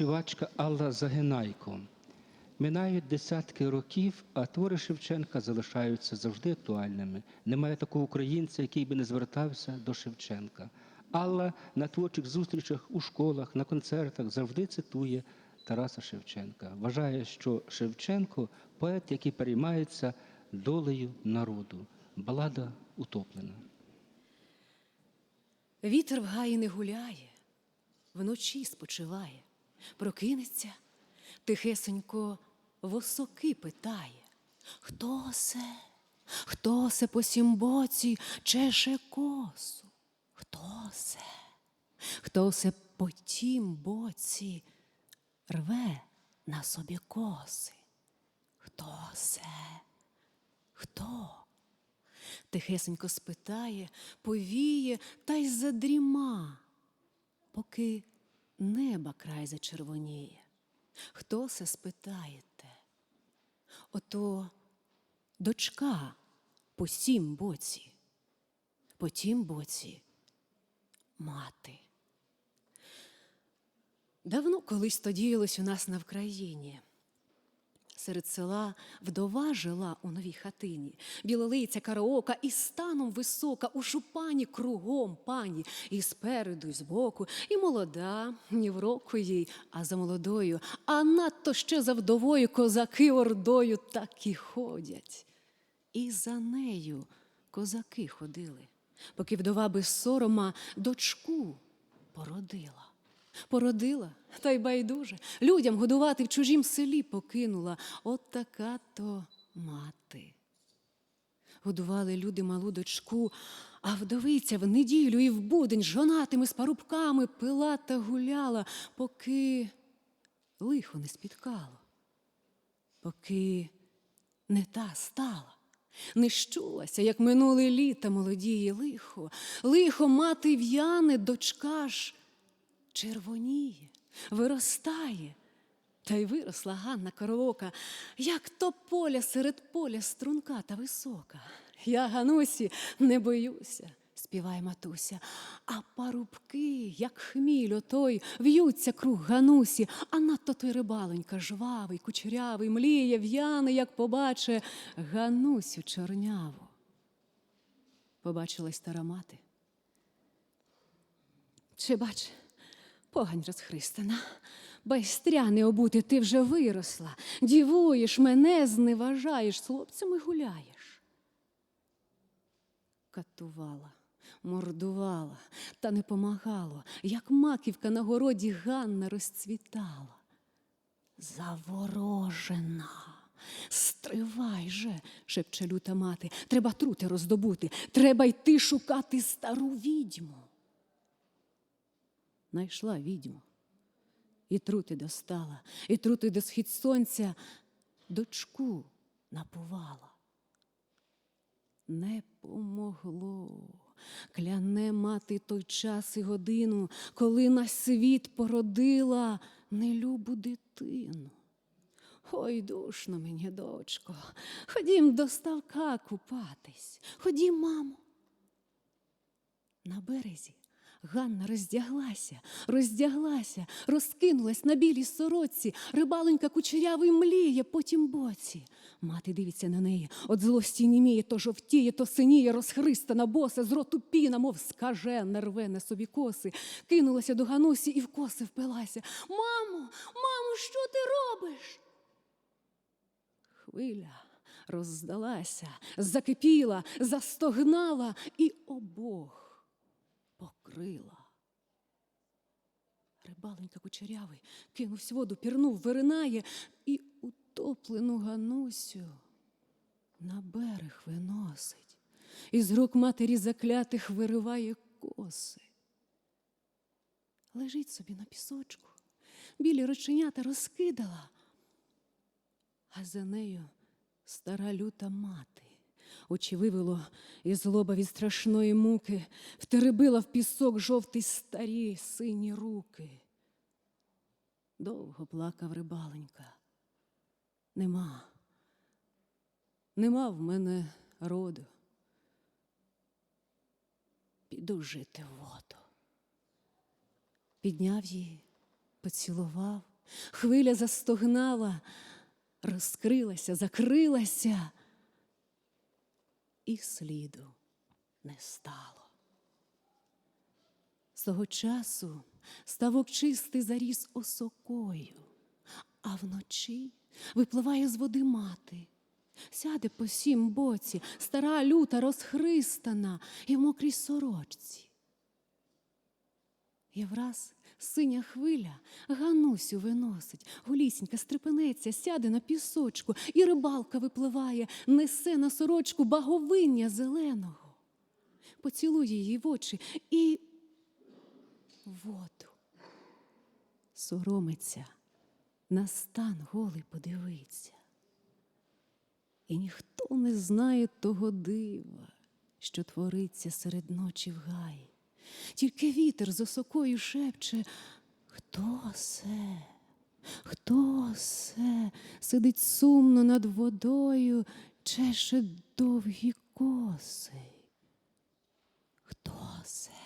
співачка Алла Загинайко. Минають десятки років, а твори Шевченка залишаються завжди актуальними. Немає такого українця, який би не звертався до Шевченка. Алла на творчих зустрічах у школах, на концертах завжди цитує Тараса Шевченка. Вважає, що Шевченко поет, який переймається долею народу. Балада утоплена. Вітер в гаї не гуляє, вночі спочиває, прокинеться, тихесенько восоки питає. Хто се? Хто се по сім боці чеше косу? Хто се? Хто се по тім боці рве на собі коси? Хто се? Хто? Тихесенько спитає, повіє та й задріма, поки неба край зачервоніє. Хто се спитаєте? Ото дочка по сім боці, по тім боці мати. Давно колись то діялось у нас на Вкраїні. Серед села вдова жила у новій хатині, білолиця караока і станом висока, у шупані кругом пані, і спереду, і збоку, і молода, ні в року їй, а за молодою, а надто ще за вдовою козаки ордою так і ходять. І за нею козаки ходили, поки вдова без сорома дочку породила. Породила, та й байдуже, людям годувати в чужім селі покинула. От така то мати. Годували люди малу дочку, а вдовиця в неділю і в будень жонатими з парубками пила та гуляла, поки лихо не спіткало, поки не та стала. Не щулася, як минуле літа молодіє лихо, лихо мати в'яне, дочка ж червоніє, виростає. Та й виросла Ганна Коровока, як то поля серед поля струнка та висока. Я, Ганусі, не боюся, співає матуся, а парубки, як хміль отой, в'ються круг Ганусі, а надто той рибалонька жвавий, кучерявий, мліє, в'яний, як побаче Ганусю чорняву. Побачила й стара мати. Чи бач, погань розхристана, байстря не обути, ти вже виросла, дівуєш мене, зневажаєш, з хлопцями гуляєш. Катувала, мордувала, та не помагало, як маківка на городі Ганна розцвітала. Заворожена. Стривай же, шепче люта мати, треба трути роздобути, треба йти шукати стару відьму. Найшла відьму, і трути достала, і трути до схід сонця дочку напувала. Не помогло. Кляне мати той час і годину, коли на світ породила нелюбу дитину. Ой, душно мені, дочко, ходім до ставка купатись. Ходім, мамо. На березі Ганна роздяглася, роздяглася, розкинулась на білій сорочці, рибаленька кучерявий мліє потім боці. Мати дивиться на неї, от злості німіє, то жовтіє, то синіє, розхристана боса, з роту піна, мов скажена, рве на собі коси. Кинулася до Ганусі і в коси впилася. Мамо, мамо, що ти робиш? Хвиля роздалася, закипіла, застогнала і обох покрила. Рибаленька кучерявий кинувсь воду, пірнув, виринає і утоплену Ганусю на берег виносить. Із рук матері заклятих вириває коси. Лежить собі на пісочку, білі рученята розкидала, а за нею стара люта мати. Очі вивело із лоба від страшної муки, втеребила в пісок жовтий старі сині руки. Довго плакав рибаленька. Нема, нема в мене роду. Піду жити в воду. Підняв її, поцілував, Хвиля застогнала, розкрилася, закрилася, і сліду не стало. З того часу ставок чистий заріс осокою, а вночі випливає з води мати. Сяде по сім боці, стара люта розхристана і в мокрій сорочці. І враз синя хвиля Ганусю виносить, голісінька стрепенеться, сяде на пісочку, і рибалка випливає, несе на сорочку баговиння зеленого. Поцілує її в очі і воду. Соромиться, на стан голий подивиться. І ніхто не знає того дива, що твориться серед ночі в гаї. Тільки вітер з осокою шепче Хто се, хто се сидить сумно над водою, чеше довгі коси. Хто се?